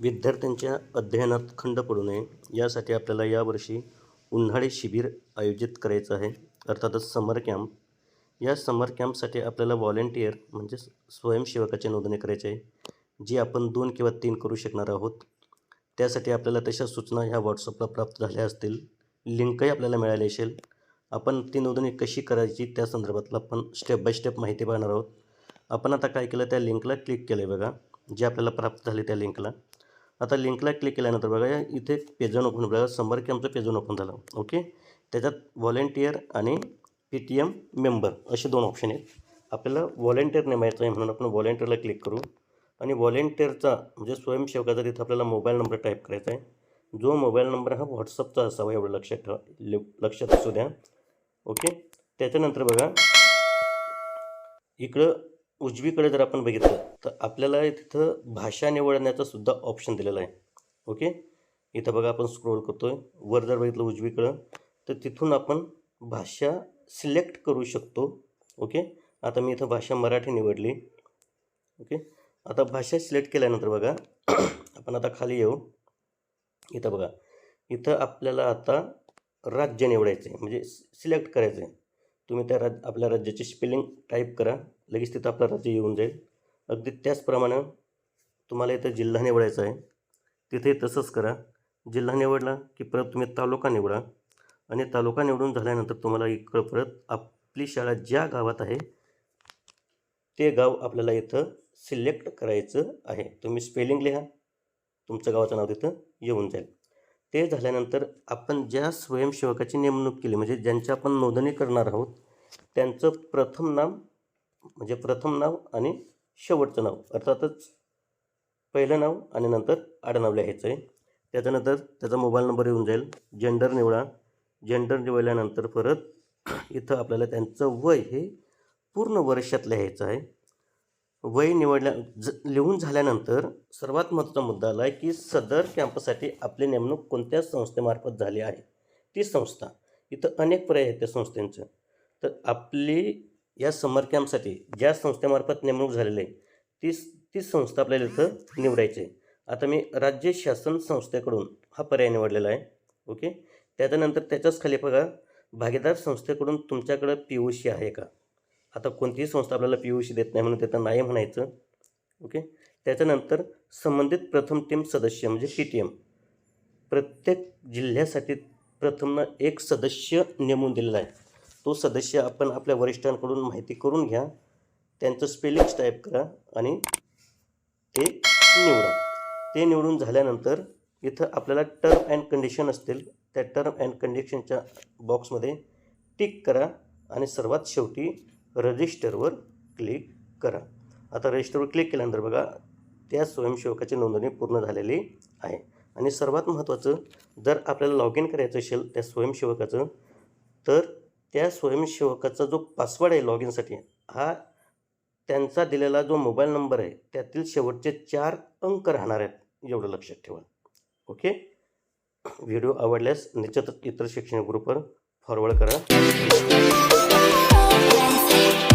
विद्यार्थ्यांच्या अध्ययनात खंड पडू नये. यासाठी आपल्याला यावर्षी उन्हाळी शिबिर आयोजित करायचं आहे. अर्थातच समर कॅम्प. या समर कॅम्पसाठी आपल्याला व्हॉलेंटियर म्हणजेच स्वयंसेवकाची नोंदणी करायची आहे जी आपण दोन किंवा तीन करू शकणार आहोत. त्यासाठी आपल्याला तशा सूचना ह्या व्हॉट्सअपला प्राप्त झाल्या असतील. लिंकही आपल्याला मिळाली असेल. आपण ती नोंदणी कशी करायची त्या संदर्भातला आपण स्टेप बाय स्टेप माहिती पाहणार आहोत. आपण आता काय केलं त्या लिंकला क्लिक केलं आहे बघा जे आपल्याला प्राप्त झाले त्या लिंकला. आता लिंकला क्लिक केल्यानंतर बघा इथे पेजन ओपन बघा समर कॅम्पचं पेजन ओपन झालं. ओके त्याच्यात व्हॉलेंटियर आणि पी टी एम मेंबर असे दोन ऑप्शन आहेत. आपल्याला व्हॉलेंटियर नेमायचं आहे म्हणून आपण व्हॉलेंटियरला क्लिक करू. आणि व्हॉलेंटियरचा म्हणजे स्वयंसेवकाचा तिथं आपल्याला मोबाईल नंबर टाईप करायचा आहे. जो मोबाईल नंबर हा व्हॉट्सअपचा असावा एवढं लक्षात ठेवा लक्षात असू द्या. ओके त्याच्यानंतर बघा इकडं उजवीकडे जर आपण बघितलं तर आपल्याला तिथं भाषा निवडण्याचा सुद्धा ऑप्शन दिलेला आहे. ओके इथं बघा आपण स्क्रोल करतो आहे वर जर बघितलं उजवीकडं तर तिथून आपण भाषा सिलेक्ट करू शकतो. ओके आता मी इथं भाषा मराठी निवडली. ओके आता भाषा सिलेक्ट केल्यानंतर बघा आपण आता खाली येऊ. इथं बघा. इथं आपल्याला आता राज्य निवडायचं आहे म्हणजे सिलेक्ट करायचं आहे तुम्ही त्या राज आपल्या राज्याची स्पेलिंग टाईप करा. लगेच तिथं आपलं राज्य येऊन जाईल. अगदी त्याचप्रमाणे तुम्हाला इथं जिल्हा निवडायचा आहे. तिथे तसंच करा. जिल्हा निवडला की परत तुम्ही तालुका निवडा. आणि तालुका निवडून झाल्यानंतर तुम्हाला इकडं परत आपली शाळा ज्या गावात आहे ते गाव आपल्याला इथं सिलेक्ट करायचं आहे. तुम्ही स्पेलिंग लिहा. तुमचं गावाचं नाव तिथं येऊन जाईल. ते झाल्यानंतर आपण ज्या स्वयंसेवकाची नेमणूक केली म्हणजे ज्यांची आपण नोंदणी करणार आहोत त्यांचं प्रथम नाव म्हणजे प्रथम नाव आणि शेवटचं नाव अर्थातच पहिलं नाव आणि नंतर आडनाव लिहायचं आहे त्याच्यानंतर त्याचा मोबाईल नंबर येऊन जाईल जेंडर निवडा. जेंडर निवडल्यानंतर परत इथं आपल्याला त्यांचं वय हे पूर्ण वर्षात लिहायचं आहे. वय निवडल्या ज लिहून झाल्यानंतर सर्वात महत्त्वाचा मुद्दा आला आहे की सदर कॅम्पसाठी आपली नेमणूक कोणत्या संस्थेमार्फत झाली आहे? ती संस्था इथं अनेक पर्याय आहेत त्या संस्थेंचं. तर आपली या समर कॅम्पसाठी ज्या संस्थेमार्फत नेमणूक झालेली आहे ती ती संस्था आपल्याला इथं निवडायची आहे आता मी राज्य शासन संस्थेकडून हा पर्याय निवडलेला आहे ओके? त्याच्यानंतर त्याच्याच खाली बघा भागीदार संस्थेकडून तुमच्याकडं पी ओ सी आहे का? आता कोणतीही संस्था आपल्याला पी यू सी देत नाही म्हणून तिथं नाही म्हणायचं. ओके? त्याच्यानंतर संबंधित प्रथम टीम सदस्य म्हणजे पी टी एम प्रत्येक जिल्ह्यासाठी प्रथम एक सदस्य नेमून दिलेला आहे. तो सदस्य आपण आपल्या वरिष्ठांकडून माहिती करून घ्या. त्यांचं स्पेलिंग्स टाईप करा आणि ते निवडा. ते निवडून झाल्यानंतर इथं आपल्याला टर्म अँड कंडिशन असतील. त्या टर्म अँड कंडिशनच्या बॉक्समध्ये टिक करा आणि सर्वात शेवटी रजिस्टरवर क्लिक करा. आता रजिस्टरवर क्लिक केल्यानंतर बघा त्या स्वयंसेवकाची नोंदणी पूर्ण झालेली आहे. आणि सर्वात महत्त्वाचं जर आपल्याला लॉग इन करायचं असेल त्या स्वयंसेवकाचं तर त्या स्वयंसेवकाचा जो पासवर्ड आहे लॉग इनसाठी हा त्यांचा दिलेला जो मोबाईल नंबर आहे त्यातील शेवटचे चार अंक राहणार आहेत एवढं लक्षात ठेवा. ओके? व्हिडिओ आवडल्यास निश्चितच इतर शैक्षणिक ग्रुपवर फॉरवर्ड करा. Thank you.